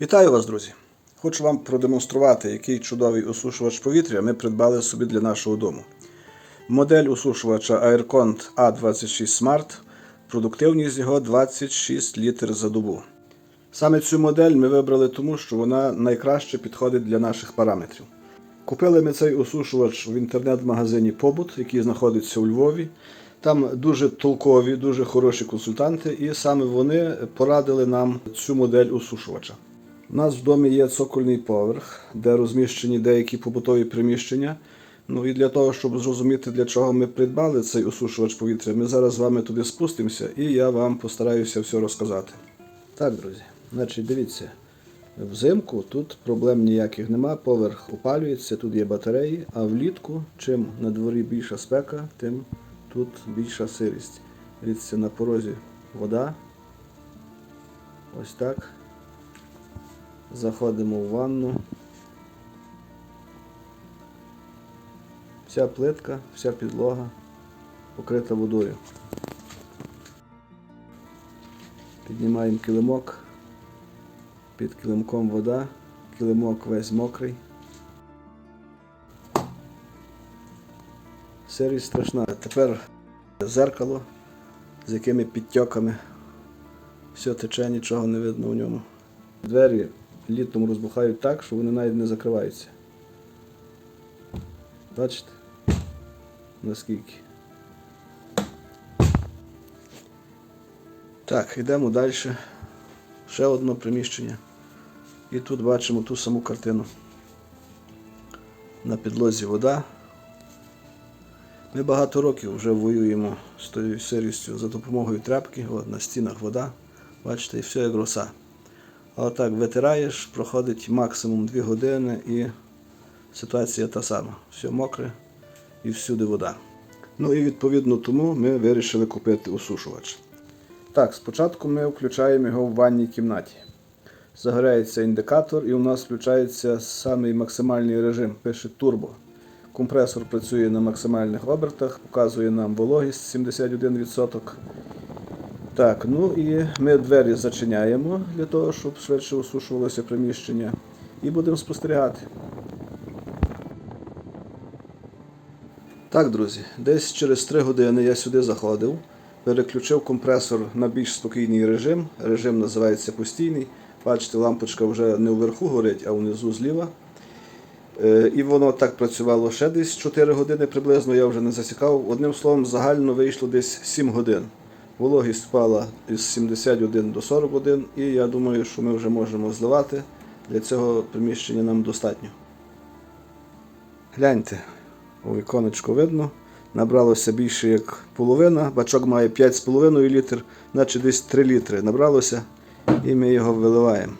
Вітаю вас, друзі! Хочу вам продемонструвати, який чудовий осушувач повітря ми придбали собі для нашого дому. Модель осушувача Aircont A26 Smart. Продуктивність його 26 літр за добу. Саме цю модель ми вибрали тому, що вона найкраще підходить для наших параметрів. Купили ми цей осушувач в інтернет-магазині Побут, який знаходиться у Львові. Там дуже толкові, дуже хороші консультанти, і саме вони порадили нам цю модель осушувача. У нас в домі є цокольний поверх, де розміщені деякі побутові приміщення. Ну і для того, щоб зрозуміти, для чого ми придбали цей осушувач повітря, ми зараз з вами туди спустимося і я вам постараюся все розказати. Так, друзі, значить, дивіться, взимку тут проблем ніяких нема, поверх опалюється, тут є батареї, а влітку, чим на дворі більша спека, тим тут більша сирість. Дивіться, на порозі вода. Ось так. Заходимо в ванну. Вся плитка, вся підлога покрита водою. Піднімаємо килимок. Під килимком вода, килимок весь мокрий. Сирість страшна. Тепер зеркало, з якими підтьоками. Все тече, нічого не видно в ньому. Двері літом розбухають так, що вони навіть не закриваються. Бачите? Наскільки? Так, йдемо далі. Ще одне приміщення. І тут бачимо ту саму картину. На підлозі вода. Ми багато років вже воюємо з тою сирістю за допомогою тряпки. От, на стінах вода. Бачите, і все як роса. Отак витираєш, проходить максимум 2 години і ситуація та сама. Все мокре і всюди вода. Ну і відповідно тому ми вирішили купити осушувач. Так, спочатку ми включаємо його в ванній кімнаті. Загоряється індикатор і у нас включається самий максимальний режим, пише турбо. Компресор працює на максимальних обертах, показує нам вологість 71%. Так, ну і ми двері зачиняємо для того, щоб швидше осушувалося приміщення. І будемо спостерігати. Так, друзі, десь через 3 години я сюди заходив, переключив компресор на більш спокійний режим. Режим називається постійний. Бачите, лампочка вже не вверху горить, а внизу зліва. Е, І воно так працювало ще десь 4 години приблизно, я вже не засікав. Одним словом, загально вийшло десь 7 годин. Вологість спала із 71 до 41, і я думаю, що ми вже можемо зливати. Для цього приміщення нам достатньо. Гляньте, у віконечко видно. Набралося більше як половина. Бачок має 5,5 літр, наче десь 3 літри набралося, і ми його виливаємо.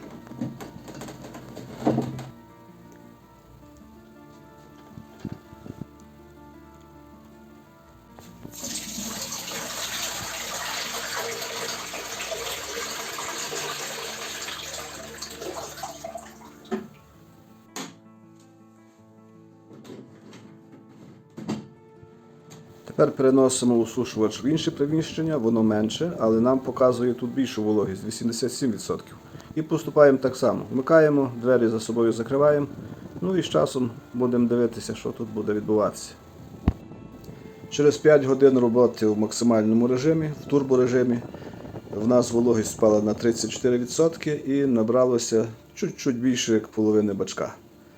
Тепер переносимо усушувач в інше приміщення, воно менше, але нам показує тут більшу вологість 87%. І поступаємо так само. Вмикаємо, двері за собою закриваємо. Ну і з часом будемо дивитися, що тут буде відбуватися. Через 5 годин роботи в максимальному режимі, в турборежимі, в нас вологість впала на 34% і набралося чуть-чуть більше як половини бачка.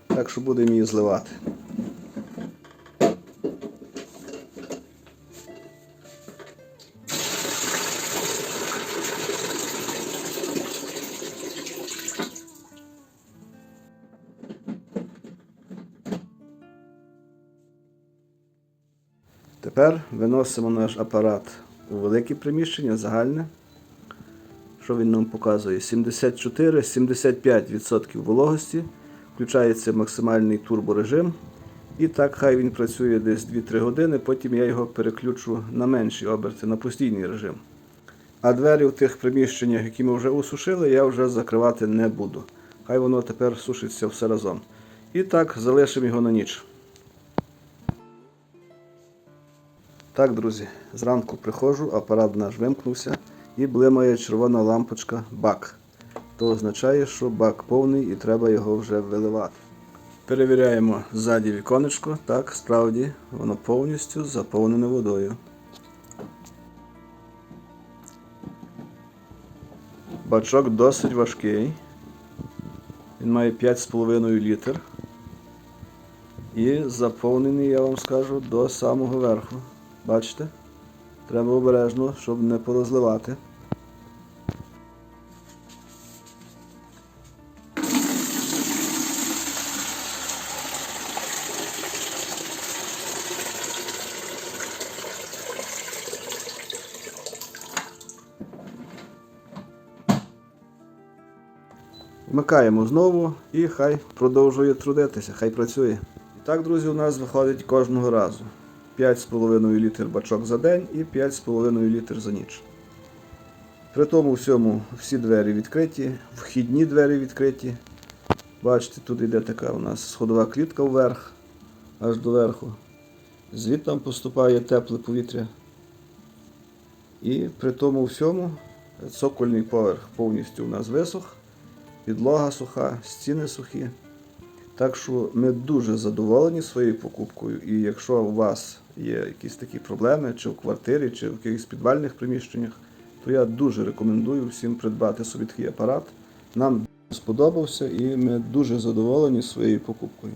Так що будемо її зливати. Тепер виносимо наш апарат у велике приміщення, загальне. Що він нам показує? 74-75% вологості. Включається максимальний турборежим. І так хай він працює десь 2-3 години, потім я його переключу на менші оберти, на постійний режим. А двері в тих приміщеннях, які ми вже усушили, я вже закривати не буду. Хай воно тепер сушиться все разом. І так залишимо його на ніч. Так, друзі, зранку приходжу, апарат наш вимкнувся і блимає червона лампочка бак. то означає, що бак повний і треба його вже виливати. Перевіряємо ззаді віконечко. Так, справді, воно повністю заповнене водою. Бачок досить важкий. Він має 5,5 літр. І заповнений, я вам скажу, до самого верху. Бачите? Треба обережно, щоб не порозливати. Вмикаємо знову і хай продовжує трудитися, хай працює. І так, друзі, у нас виходить кожного разу. 5,5 літр бачок за день і 5,5 літр за ніч. При тому всьому всі двері відкриті, вхідні двері відкриті. Бачите, тут йде така у нас сходова клітка вверх, аж до верху. Звідти поступає тепле повітря. І при тому всьому цокольний поверх повністю у нас висох, підлога суха, стіни сухі. Так що ми дуже задоволені своєю покупкою. І якщо у вас є якісь такі проблеми, чи в квартирі, чи в якихось підвальних приміщеннях, то я дуже рекомендую всім придбати собі такий апарат. Нам сподобався і ми дуже задоволені своєю покупкою.